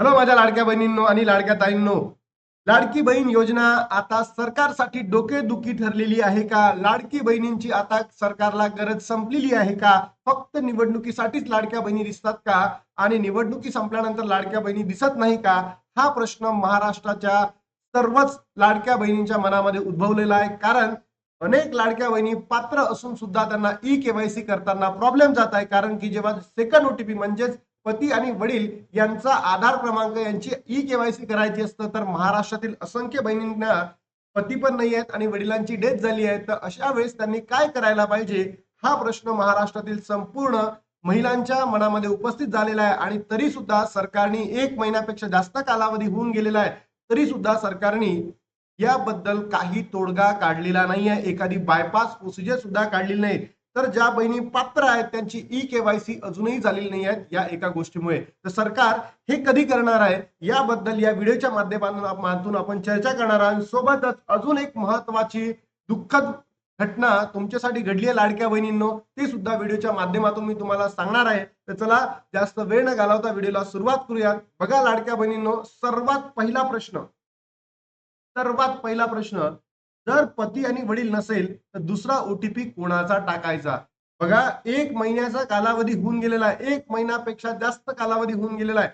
Hello माझ्या लाडक्या बहिणींनो आणि लाडक्या ताईंनो. लाडकी बहीण योजना आता सरकारसाठी डोकेदुखी ठरलेली आहे का? लाडकी बहिणींची आता सरकारला गरज संपलेली आहे का? फक्त निवडणुकीसाठीच लाडक्या बहिणी दिसतात का? आणि निवडणुकी संपल्यानंतर लाडक्या बहिणी दिसत नाही का? हा प्रश्न महाराष्ट्राच्या सर्वच लाडक्या बहिणींच्या मनामध्ये उद्भवलेला आहे. कारण अनेक लाडक्या बहिणी पात्र असून सुद्धा त्यांना ई केवायसी करताना प्रॉब्लेम जात आहे. कारण की जेव्हा सेकंड ओटीपी म्हणजेच पती आणि वडील यांचा आधार क्रमांक यांची ई केवायसी करायची असतं तर महाराष्ट्रातील असंख्य बहिणींना पती पण नाही आहेत आणि वडिलांची डेथ झाली आहे तर अशा वेळेस त्यांनी काय करायला पाहिजे? हा प्रश्न महाराष्ट्रातील संपूर्ण महिलांच्या मनामध्ये उपस्थित झालेला आहे आणि तरी सुद्धा सरकारने एक महिन्यापेक्षा जास्त कालावधी होऊन गेलेला आहे तरी सुद्धा सरकारने याबद्दल काही तोडगा काढलेला नाही आहे एखादी बायपास प्रोसिजर सुद्धा काढलेली नाही. तर ज्या बहिणी पात्र आहेत त्यांची ई केवायसी अजूनही झालेली नाही आहेत या एका गोष्टीमुळे. तर सरकार हे कधी करणार आहे याबद्दल या व्हिडिओच्या माध्यमातून आपण चर्चा करणार आहोत. सोबतच अजून एक महत्वाची दुःखद घटना तुमच्यासाठी घडली आहे लाडक्या बहिणींनो ते सुद्धा व्हिडिओच्या माध्यमातून मी तुम्हाला सांगणार आहे. तर चला जास्त वेळ न घालवता व्हिडिओला सुरुवात करूयात. बघा लाडक्या बहिणींनो सर्वात पहिला प्रश्न. सर्वात पहिला प्रश्न जर पती आणि वडील नसेल तर दुसरा ओटीपी कोणाचा टाकायचा? बघा एक महिन्याचा कालावधी होऊन गेलेला आहे. एक महिन्यापेक्षा जास्त कालावधी होऊन गेलेला आहे.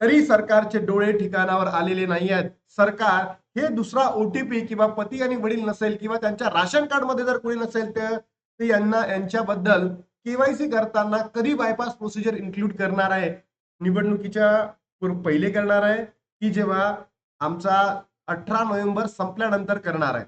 तरी सरकारचे डोळे ठिकाणावर आलेले नाही आहेत. सरकार हे दुसरा ओटीपी किंवा पती आणि वडील नसेल किंवा त्यांच्या राशन कार्डमध्ये जर कोणी नसेल तर ते यांना यांच्याबद्दल केवायसी करताना कधी बायपास प्रोसिजर इन्क्लूड करणार आहे? निवडणुकीच्या पहिले करणार आहे? की जेव्हा आमचा अठरा नोव्हेंबर संपल्यानंतर करणार आहे.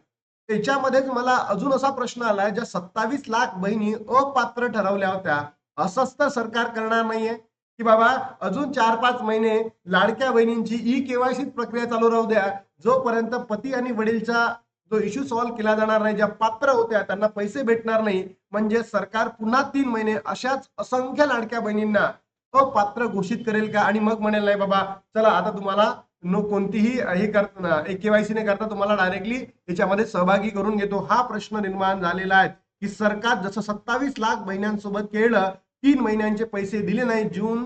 त्याच्यामध्येच मला अजून असा प्रश्न आलाय ज्या सत्तावीस लाख बहिणी अपात्र ठरवल्या होत्या. अस्वस्थ सरकार करणार नाहीये. की बाबा अजून चार पाच महिने लाडक्या बहिणींची ई केवायसी प्रक्रिया चालू राहू द्या. जोपर्यंत पती आणि वडीलचा जो इश्यू सॉल्व्ह केला जाणार नाही ज्या पात्र होत्या त्यांना पैसे भेटणार नाही. म्हणजे सरकार पुन्हा तीन महिने अशाच असंख्य लाडक्या बहिणींना अपात्र घोषित करेल का? आणि मग म्हणेल नाही बाबा चला आता तुम्हाला नो कोणतीही हे करताना केवायसी ने करता तुम्हाला डायरेक्टली याच्यामध्ये सहभागी करून घेतो. हा प्रश्न निर्माण झालेला आहे की सरकार जसं सत्तावीस लाख महिन्यांसोबत केलं तीन महिन्यांचे पैसे दिले नाही जून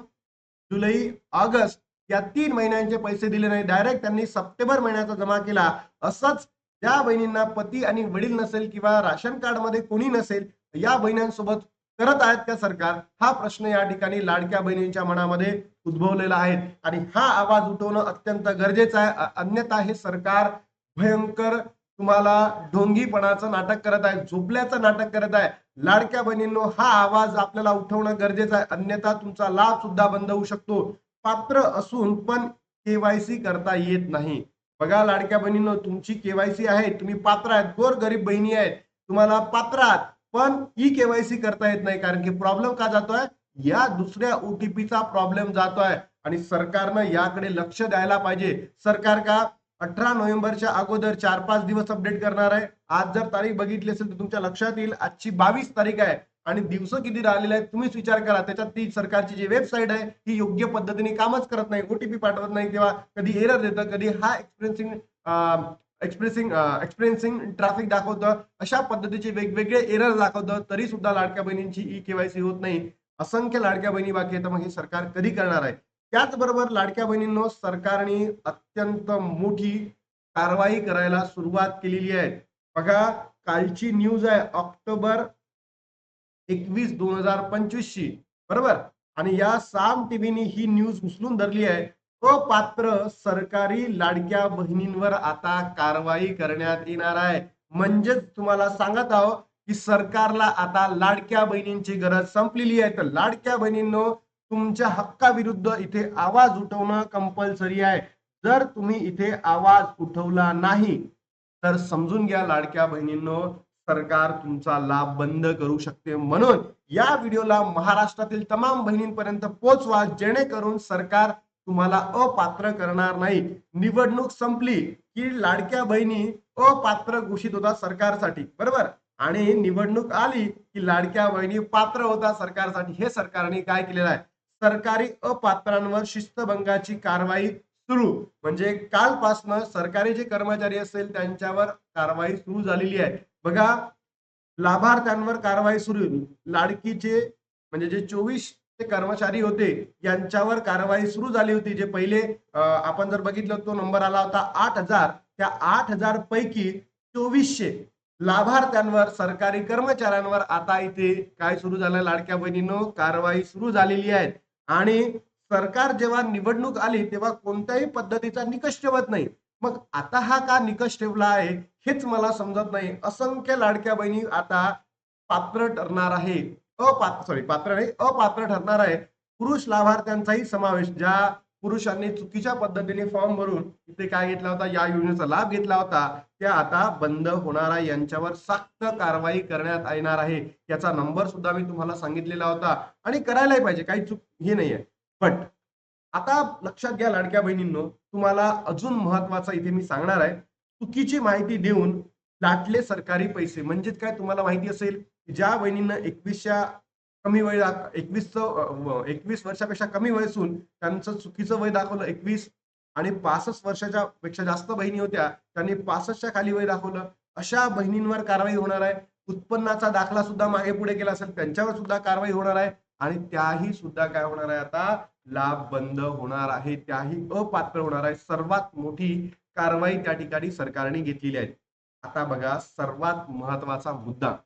जुलै ऑगस्ट या तीन महिन्यांचे पैसे दिले नाही. डायरेक्ट त्यांनी सप्टेंबर महिन्याचा जमा केला. असंच ज्या बहिणींना पती आणि वडील नसेल किंवा राशन कार्डमध्ये कोणी नसेल या बहिणींसोबत करत आहेत का सरकार? हा प्रश्न या ठिकाणी लाडक्या बहिणींच्या मनामध्ये उद्भवलेला आहे. आणि हा आवाज उठवणं अत्यंत गरजेचं आहे. अन्यथा हे सरकार भयंकर तुम्हाला ढोंगीपणाचं नाटक करत आहे झोपल्याचं नाटक करत आहे. लाडक्या बहिणींनो हा आवाज आपल्याला उठवणं गरजेचं आहे. अन्यथा तुमचा लाभ सुद्धा बंद होऊ शकतो. पात्र असून पण केवायसी करता येत नाही. बघा लाडक्या बहिणींनो तुमची केवायसी आहे. तुम्ही पात्र आहेत. गोर गरीब बहिणी आहेत. तुम्हाला पात्र आहात. पण ई केवायसी करता येत नाही कारण की प्रॉब्लेम का जातोय? या दुसऱ्या ओटीपीचा प्रॉब्लेम जातोय. आणि सरकारनं याकडे लक्ष द्यायला पाहिजे. सरकार का अठरा नोव्हेंबरच्या अगोदर चार पाच दिवस अपडेट करणार आहे? आज जर तारीख बघितली असेल तर तुमच्या लक्षात येईल आजची बावीस तारीख आहे. आणि दिवस किती राहिलेले आहेत तुम्हीच विचार करा. त्याच्यात ती सरकारची जी वेबसाईट आहे ही योग्य पद्धतीने कामच करत नाही ओटीपी पाठवत नाही तेव्हा कधी एरर देतं कधी हा एक्सपिरियन्सिंग एक्सप्रेसिंग एक्सपिरियन्सिंग ट्रॅफिक दाखवतं. अशा पद्धतीचे वेगवेगळे एरर दाखवतं. तरी सुद्धा लाडक्या बहिणींची ई केवायसी होत नाही. असंख्य लाडक्या बहिणी बाकी आहेत मग हे सरकार कधी करणार आहे? त्याचबरोबर लाडक्या बहिणींनो सरकारने अत्यंत मोठी कारवाई करायला सुरुवात केलेली आहे. बघा कालची न्यूज आहे ऑक्टोबर एकवीस दोन हजार पंचवीस ची बरोबर? आणि या साम टीव्हीने ही न्यूज उचलून धरली आहे. अपात्र सरकारी लाडक्या बहिणींवर आता कारवाई करण्यात येणार आहे. म्हणजेच तुम्हाला सांगत आहो की सरकारला आता लाडक्या बहिणींची गरज संपलेली आहे. तर लाडक्या बहिणींनो तुमच्या हक्काविरुद्ध इथे आवाज उठवणं कंपल्सरी आहे. जर तुम्ही इथे आवाज उठवला नाही तर समजून घ्या लाडक्या बहिणींनो सरकार तुमचा लाभ बंद करू शकते. म्हणून या व्हिडिओला महाराष्ट्रातील तमाम बहिणींपर्यंत पोहोचवा जेणेकरून सरकार तुम्हाला अपात्र करणार नाही. निवडणूक संपली की लाडक्या बहिणी अपात्र घोषित होतात सरकारसाठी. बरोबर? आणि निवडणूक आली की लाडक्या बहिणी पात्र होता सरकारसाठी. हे सरकारने काय केलेलं आहे? सरकारी अपात्रांवर शिस्तभंगाची कारवाई सुरू. म्हणजे कालपासनं सरकारी जे कर्मचारी असेल त्यांच्यावर कारवाई सुरू झालेली आहे. बघा लाभार्थ्यांवर कारवाई सुरू लाडकीचे म्हणजे जे चोवीस कर्मचारी होते यांच्यावर कारवाई सुरू झाली होती. जे पहिले आपण जर बघितलं तो नंबर आला होता आठ हजार. त्या आठ हजार पैकी चोवीसशे लाभार्थ्यांवर सरकारी कर्मचाऱ्यांवर आता इथे काय सुरू झालं लाडक्या बहिणीनं कारवाई सुरू झालेली आहे. आणि सरकार जेव्हा निवडणूक आली तेव्हा कोणत्याही पद्धतीचा निकष ठेवत नाही. मग आता हा का निकष ठेवला आहे हेच मला समजत नाही. असंख्य लाडक्या बहिणी आता पात्र ठरणार आहे. अपात्र सॉरी पात्र नाही अपात्र ठरणार आहे. पुरुष लाभार्थ्यांचाही समावेश ज्या पुरुषांनी चुकीच्या पद्धतीने फॉर्म भरून इथे काय घेतला होता या योजनेचा लाभ घेतला होता त्या आता बंद होणार आहे. यांच्यावर सक्त कारवाई करण्यात येणार आहे. याचा नंबर सुद्धा मी तुम्हाला सांगितलेला होता. आणि करायलाही पाहिजे काही चूक हे नाहीये बट आता लक्षात घ्या लाडक्या बहिणींनो तुम्हाला अजून महत्त्वाचा इथे मी सांगणार आहे. चुकीची माहिती देऊन लाटले सरकारी पैसे. म्हणजेच काय तुम्हाला माहिती असेल ज्या बहिणींना एकवीसच्या कमी वय एकवीस एकवीस वर्षापेक्षा कमी वय असून त्यांचं चुकीचं वय दाखवलं एकवीस आणि पासष्ट वर्षाच्या पेक्षा जास्त बहिणी होत्या त्यांनी पासष्टच्या खाली वय दाखवलं. अशा बहिणींवर कारवाई होणार आहे. उत्पन्नाचा दाखला सुद्धा मागे पुढे केला असेल त्यांच्यावर सुद्धा कारवाई होणार आहे आणि त्याही सुद्धा काय होणार आहे आता? लाभ बंद होणार आहे. त्याही अपात्र होणार आहे. सर्वात मोठी कारवाई त्या ठिकाणी सरकारने घेतलेली आहे. आता बघा सर्वात महत्त्वाचा मुद्दा.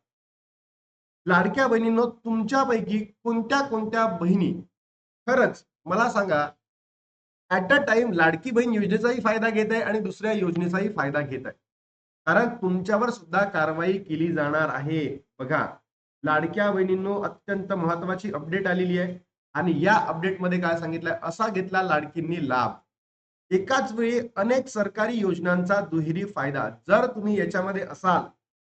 लाडक्या बहिणींनो तुमच्यापैकी कोणत्या कोणत्या बहिणी? खरंच मला सांगा at a time Ladki Bahin योजनेचाही फायदा घेत आहे आणि दुसऱ्या योजनेचाही फायदा घेत आहे. कारण तुमच्यावर सुद्धा कारवाई केली जाणार आहे. बघा लाडक्या बहिणींनो अत्यंत महत्वाची अपडेट आलेली आहे. आणि या अपडेटमध्ये काय सांगितलंय? असा घेतला लाडकींनी लाभ. एकाच वेळी अनेक सरकारी योजनांचा दुहेरी फायदा. जर तुम्ही याच्यामध्ये असाल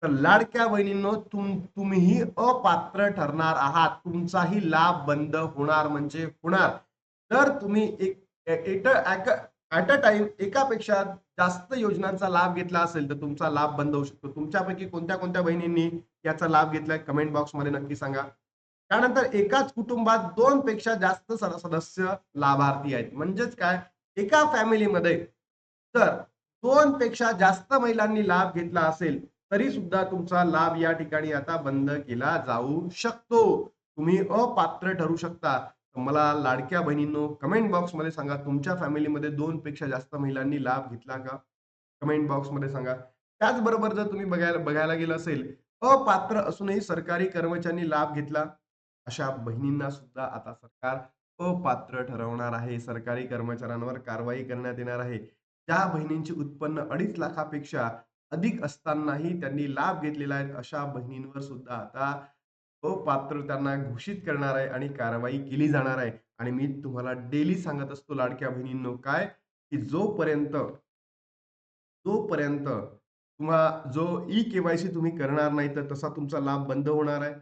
तर लाडक्या बहिणींनो तुम तुम्हीही अपात्र ठरणार आहात. तुमचाही लाभ बंद होणार म्हणजे होणार. जर तुम्ही एक ऍट अ टाइम एकापेक्षा जास्त योजनांचा लाभ घेतला असेल तर तुमचा लाभ बंद होऊ शकतो. तुमच्यापैकी कोणत्या कोणत्या बहिणींनी याचा लाभ घेतलाय? कमेंट बॉक्समध्ये नक्की सांगा. त्यानंतर एकाच कुटुंबात दोन पेक्षा जास्त सद- सदस्य लाभार्थी आहेत. म्हणजेच काय? एका फॅमिलीमध्ये जर दोन पेक्षा जास्त महिलांनी लाभ घेतला असेल तरी सुद्धा तुमचा लाभ या ठिकाणी आता बंद केला जाऊ शकतो. तुम्ही अपात्र ठरू शकता. मला लाडक्या बहिणींनो कमेंट बॉक्समध्ये सांगा तुमच्या फॅमिलीमध्ये दोन पेक्षा जास्त महिलांनी लाभ घेतला का? कमेंट बॉक्समध्ये सांगा. त्याचबरोबर जर तुम्ही बघायला बघायला गेलं असेल अपात्र असूनही सरकारी कर्मचाऱ्यांनी लाभ घेतला अशा बहिणींना सुद्धा आता सरकार अपात्र ठरवणार आहे. सरकारी कर्मचाऱ्यांवर कारवाई करण्यात येणार आहे. ज्या बहिणींचे उत्पन्न अडीच लाखापेक्षा अधिक असतानाही त्यांनी लाभ घेतलेला आहे अशा बहिणींवर सुद्धा. आता अपात्र त्यांना घोषित करणार आहे आणि कारवाई केली जाणार आहे. आणि मी तुम्हाला डेली सांगत असतो लाडक्या बहिणींनो काय? की जोपर्यंत जोपर्यंत तुम्हा जो ई केवायसी तुम्ही करणार नाही तर तसा तुमचा लाभ बंद होणार आहे.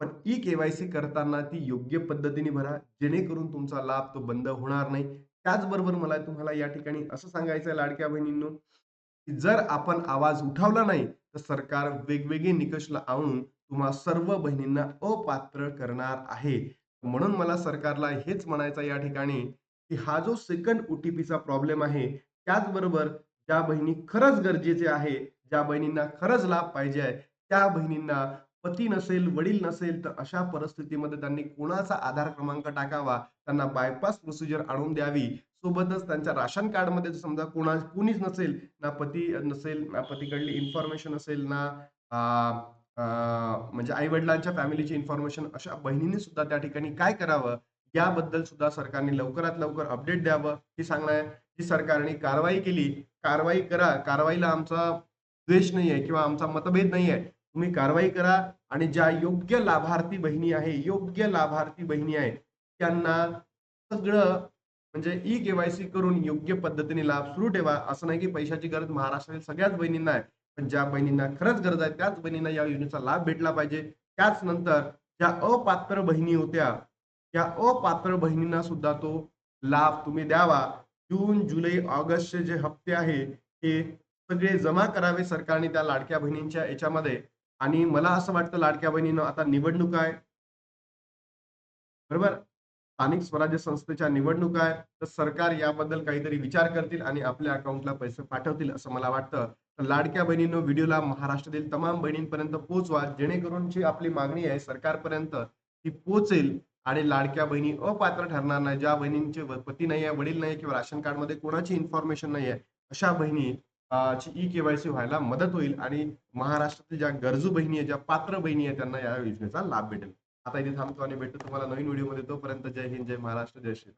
पण ई केवायसी करताना ती योग्य पद्धतीने भरा जेणेकरून तुमचा लाभ तो बंद होणार नाही. त्याचबरोबर मला तुम्हाला या ठिकाणी असं सांगायचं लाडक्या बहिणींनो की जर आपण आवाज उठावला नाही तर सरकार वेगवेगळे निकष आणून तुम्हा सर्व बहिणींना अपात्र करणार आहे. म्हणून मला सरकारला हेच म्हणायचं या ठिकाणी की हा जो सेकंड ओटीपीचा प्रॉब्लेम आहे त्याचबरोबर ज्या बहिणी खरंच गरजेचे आहे ज्या बहिणींना खरंच लाभ पाहिजे आहे त्या बहिणींना पती नसेल वडील नसेल तर अशा परिस्थितीमध्ये त्यांनी कोणाचा आधार क्रमांक टाकावा? त्यांना बायपास प्रोसिजर आणून द्यावी. सोबतच त्यांच्या राशन कार्डमध्ये समजा कोणा कुणीच नसेल ना पती नसेल ना पतीकडली इन्फॉर्मेशन असेल ना म्हणजे आई वडिलांच्या फॅमिलीची इन्फॉर्मेशन अशा बहिणींनी सुद्धा त्या ठिकाणी काय करावं? याबद्दल सुद्धा सरकारने लवकरात लवकर अपडेट द्यावं हे सांगणं आहे की सरकारने कारवाई केली कारवाई करा. कारवाईला आमचा द्वेष नाही आहे किंवा आमचा मतभेद नाही आहे तुम्ही कारवाई करा आणि ज्या योग्य लाभार्थी बहिणी आहे योग्य लाभार्थी बहिणी आहेत त्यांना सगळं म्हणजे ई केवायसी करून योग्य पद्धतीने लाभ सुरू ठेवा. असं नाही की पैशाची गरज महाराष्ट्रातील सगळ्याच बहिणींना आहे. पण ज्या बहिणींना खरंच गरज आहे त्याच बहिणींना या योजनेचा लाभ भेटला पाहिजे. त्याच नंतर ज्या अपात्र बहिणी होत्या त्या अपात्र बहिणींना सुद्धा तो लाभ तुम्ही द्यावा. जून जुलै ऑगस्टचे जे हप्ते आहे हे सगळे जमा करावे सरकारने त्या लाडक्या बहिणींच्या याच्यामध्ये. आणि मला असं वाटतं लाडक्या बहिणीनं आता निवडणूक आहे. बरोबर? स्थानिक स्वराज्य संस्थेच्या निवडणुका आहेत तर सरकार याबद्दल काहीतरी विचार करतील आणि आपल्या अकाउंटला पैसे पाठवतील असं मला वाटतं. तर लाडक्या बहिणीनं व्हिडिओला महाराष्ट्रातील तमाम बहिणींपर्यंत पोहोचवा. जेणेकरून जी आपली मागणी आहे सरकारपर्यंत ती पोहोचेल. आणि लाडक्या बहिणी अपात्र ठरणार नाही. ज्या बहिणींचे व- पती नाही आहे वडील नाही किंवा राशन कार्डमध्ये कोणाची इन्फॉर्मेशन नाही आहे अशा बहिणी ची ई केवायसी व्हायला मदत होईल आणि महाराष्ट्रातील ज्या गरजू बहिणी आहेत ज्या पात्र बहिणी आहेत त्यांना या योजनेचा लाभ भेटेल. आता इथे थांबतो आणि भेटतो. तुम्हाला नवीन व्हिडिओमध्ये तोपर्यंत जय हिंद जय महाराष्ट्र जय श्री